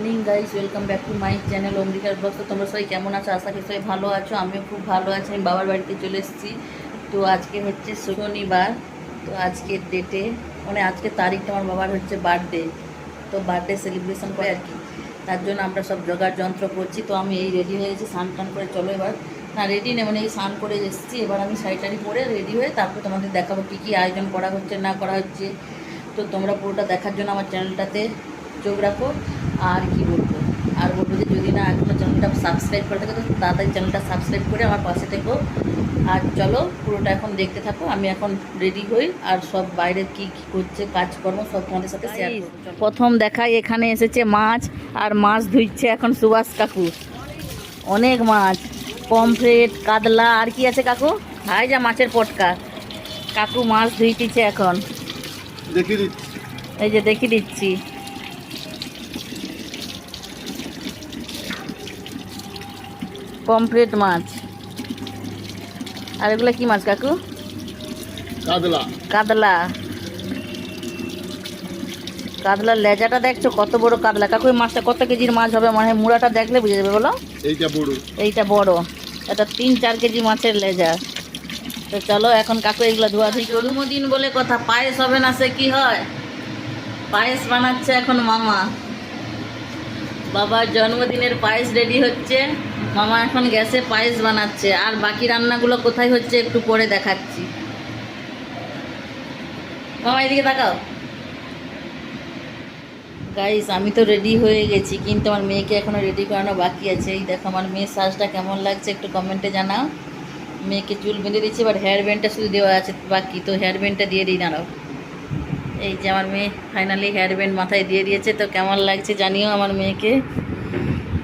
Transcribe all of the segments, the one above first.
Morning guys welcome back to my channel অমরিকার blog তো তোমরা সবাই কেমন আছো? আশা করি সবাই ভালো আছো। আমিও খুব ভালো আছি। আমি বাবার বাড়িতে চলে এসেছি। তো আজকে হচ্ছে শনিবার। তো আজকের ডেটে মানে আজকে তারিখটা আমার বাবার হচ্ছে বার্থডে তো বার্থডে সেলিব্রেশন করে আর কি। তার জন্য আমরা সব জোগাড় যন্ত্র করছি। তো আমি এই রেডি হয়ে গেছি, স্নান টান করে। চলো এবার। না রেডি নেই মানে এই স্নান করে এসেছি। এবার আমি শাড়ি টাড়ি পরে রেডি হয়ে তারপর তোমাদের দেখাবো কী কী আয়োজন করা হচ্ছে, না করা হচ্ছে। তো তোমরা পুরোটা দেখার জন্য আমার চ্যানেলটাতে চোখ রাখো। আর কি বলব? আর বলব যে যদি না এখনও চ্যানেলটা সাবস্ক্রাইব করে থাকো তো তাড়াতাড়ি চ্যানেলটা সাবস্ক্রাইব করে আমার পাশে থেকো। আর চলো পুরোটা এখন দেখতে থাকো আমি এখন রেডি হই। আর সব বাইরে কি কি করছে কাজকর্ম সব তোমাদের সাথে শেয়ার প্রথম দেখাই এখানে এসেছে মাছ আর মাছ ধুইছে এখন সুভাষ কাকু। অনেক মাছ পমফ্রেট কাতলা আর কি আছে কাকু? হাই যা মাছের পটকা। কাকু মাছ ধুইতেছে এখন। দেখিয়ে দিচ্ছি। এই যে দেখিয়ে দিচ্ছি। পমফ্রেট মাছ। আর এগুলো কি মাছ কাকু? কাতলা। কাতলা। কাতলার লেজাটা দেখছ কত বড় কাতলা। কাকু এই মাছটা কত কেজির মাছ হবে? মানে মুড়াটা দেখলে বুঝে যাবে বলো। এইটা বড়। এইটা বড়। এটা তিন চার কেজি মাছের লেজা। তো চলো এখন কাকু এগুলো ধোয়াধুই জন্মদিন বলে কথা পায়েস হবে না সে কি হয়? পায়েস বানাচ্ছে এখন মামা। বাবার জন্মদিনের পায়েস রেডি হচ্ছে। মামা এখন গ্যাসে পায়েস বানাচ্ছে। আর বাকি রান্নাগুলো কোথায় হচ্ছে একটু পরে দেখাচ্ছি। মামা, এদিকে তাকাও। গাইস আমি তো রেডি হয়ে গেছি, কিন্তু আমার মেয়েকে এখনও রেডি করানো বাকি আছে। এই দেখো, আমার মেয়ের সাজটা কেমন লাগছে একটু কমেন্টে জানাও। মেয়েকে চুল বেঁধে দিচ্ছি বাট হেয়ার ব্যান্ডটা শুধু দেওয়া আছে বাকি, তো হেয়ার ব্যান্ডটা দিয়ে দিই, দাঁড়াও। এই যে আমার মেয়ে ফাইনালি হেয়ার ব্যান্ড মাথায় দিয়ে দিয়েছে, তো কেমন লাগছে জানিও আমার মেয়েকে।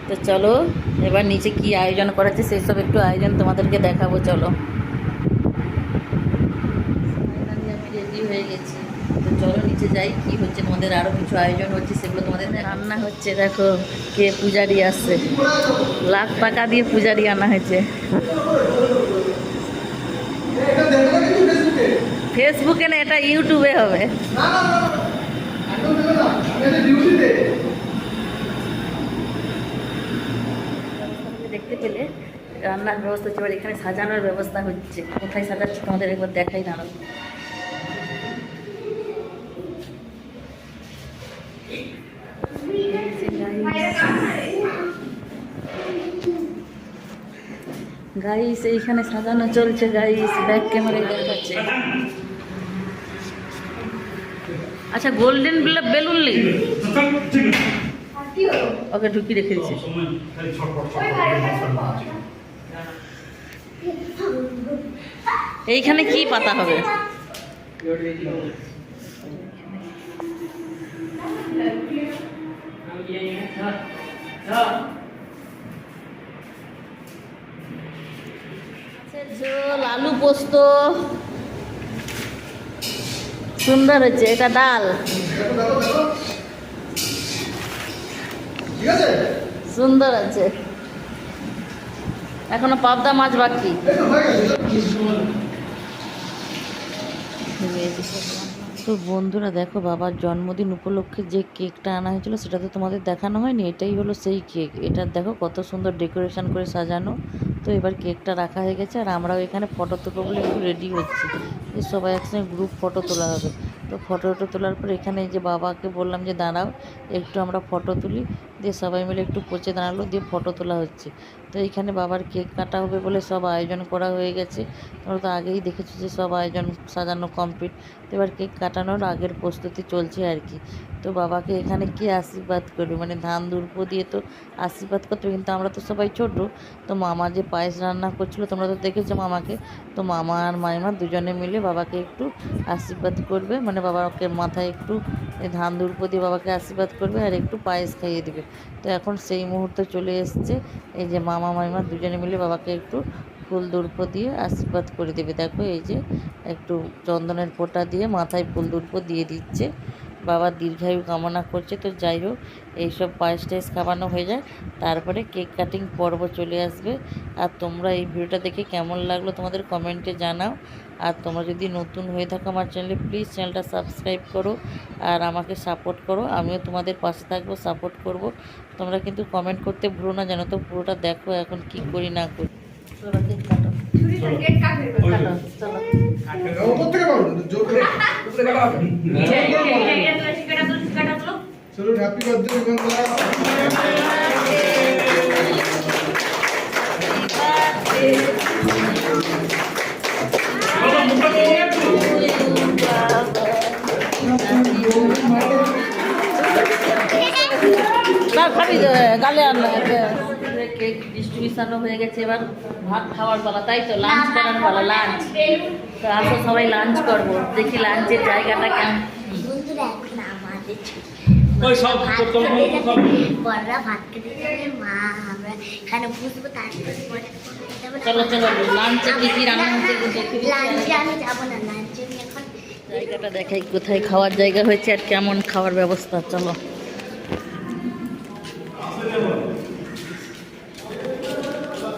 তো চলো এবার নিচে কি আয়োজন করাচ্ছে সেই সব একটু আয়োজন তোমাদেরকে দেখাবো চলো আমি রেডি হয়ে গেছি তো চলো নিচে যাই কি হচ্ছে তোমাদের আরও কিছু আয়োজন হচ্ছে সেগুলো তোমাদের রান্না হচ্ছে দেখো কে পূজারি আসছে লাখ টাকা দিয়ে পূজারি আনা হয়েছে ফেসবুকে না এটা ইউটিউবে হবে দেখতে পেলে রান্নার ব্যবস্থা হচ্ছে এবার এখানে সাজানোর ব্যবস্থা হচ্ছে। কোথায় সাজাচ্ছে তোমাদের একবার দেখাই দাঁড়াও গাইস এইখানে সাজানো চলছে গাইস ব্যাক ক্যামেরায় দেখাচ্ছে। আচ্ছা গোল্ডেন বেলুন লি ওকে ঢুকি রেখে দিচ্ছে। এইখানে কি পাতা হবে? মাছের ঝোল আলু পোস্ত। সুন্দর হচ্ছে এটা ডাল। সুন্দর আছে। এখনও পাবদা মাছ বাকি। তো বন্ধুরা, দেখো বাবার জন্মদিন উপলক্ষে যে কেকটা আনা হয়েছিল, সেটা তো তোমাদের দেখানো হয়নি, এটাই হলো সেই কেক। এটা দেখো কত সুন্দর ডেকোরেশন করে সাজানো। তো এবার কেকটা রাখা হয়ে গেছে, আর আমরাও এখানে ফটো তুলবো বলে একটু রেডি হচ্ছি। যে সবাই একসঙ্গে গ্রুপ ফটো তোলা হবে। তো ফটো তোলার পর এখানে যে বাবাকে বললাম যে, দাঁড়াও, একটু আমরা ফটো তুলি। দিয়ে সবাই মিলে একটু পচে দাঁড়াল, দিয়ে ফটো তোলা হচ্ছে। তো এখানে বাবার কেক কাটা হবে বলে সব আয়োজন করা হয়ে গেছে। তোমরা তো আগেই দেখেছ যে সব আয়োজন সাজানো কমপ্লিট তো এবার কেক কাটানোর আগের প্রস্তুতি চলছে আর কি। তো বাবাকে এখানে কে আশীর্বাদ করবে? মানে ধান, দুর্প দিয়ে তো আশীর্বাদ করতে কিন্তু আমরা তো সবাই ছোট। তো মামা যে পায়েস রান্না করছিল, তোমরা তো দেখেছ মামাকে। তো মামা আর মাইমা দুজনে মিলে বাবাকে একটু আশীর্বাদ করবে। মানে বাবাকে মাথায় একটু ধান দুর্পতি বাবাকে আশীর্বাদ করবে আর একটু পায়েস খাইয়ে দেবে। তো এখন সেই মুহূর্তে চলে এসছে এই যে মামা, মাইমা দুজনে মিলে বাবাকে একটু ফুল দুর্প দিয়ে আশীর্বাদ করে দেবে। দেখো এই যে একটু চন্দনের ফোঁটা দিয়ে মাথায় ফুল দুর্প দিয়ে দিচ্ছে। বাবার দীর্ঘায়ু কামনা করছে তো যাই হোক এইসব পায়েস টাইস খাওয়ানো হয়ে যায়। তারপরে কেক কাটিং পর্ব চলে আসবে। আর তোমরা এই ভিডিওটা দেখে কেমন লাগল তোমাদের কমেন্টে জানাও। আর তোমরা যদি নতুন হয়ে থাকো আমার চ্যানেলে প্লিজ চ্যানেলটা সাবস্ক্রাইব করো আর আমাকে সাপোর্ট করো। আমিও তোমাদের পাশে থাকব সাপোর্ট করব। তোমরা কিন্তু কমেন্ট করতে ভুলো না জানো তো পুরোটা দেখো এখন কি করি না করি। চলো কেক কাটো। কাটো। চলো ওপর থেকে পারো জোর করে চলুন হ্যাপি বার্থডে বিমলদা না খাবি তো, গালে কেক ডিস্ট্রিবিউশনও হয়ে গেছে এবার ভাত খাওয়ার পালা তাই তো লাঞ্চ করার পালা লাঞ্চ তো আসো সবাই লাঞ্চ করব দেখি লাঞ্চের জায়গাটা কেমন বন্ধুরা এখন আমাদের ছুটি। ওই সব ভাত তোর- তোর খেতে মতো সব- যাবে, বড়রা ভাত খেতে যাবে, মা আমরা এখানে বুঝব তারপরে পরে যাব না। চলো চলো লাঞ্চে কি কি রান্না হচ্ছে একটু দেখে দিচ্ছি। লাঞ্চে আমি যাব না লাঞ্চে এখন জায়গাটা দেখাই কোথায় খাওয়ার জায়গা হয়েছে আর কেমন খাওয়ার ব্যবস্থা চলো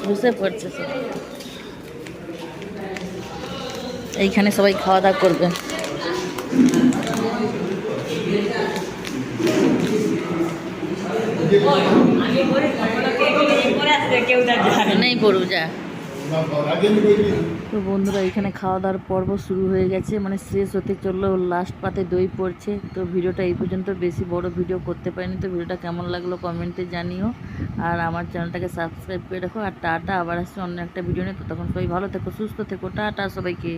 বুঝতে পারছে এইখানে সবাই খাওয়া দাওয়া করবে তো বন্ধুরা, এখানে খাওয়া দাওয়ার পর্ব শুরু হয়ে গেছে মানে শেষ হতে চলল লাস্ট পাতে দই পড়ছে। তো ভিডিওটা এই পর্যন্ত, বেশি বড় ভিডিও করতে পারিনি, তো ভিডিওটা কেমন লাগল কমেন্টে জানিও। আর আমার চ্যানেলটাকে সাবস্ক্রাইব করে রাখো, আর টাটা, আবার আসছে অন্য একটা ভিডিও নিয়ে। তো তখন সবাই ভালো থেকো, সুস্থ থেকো, টাটা সবাইকে।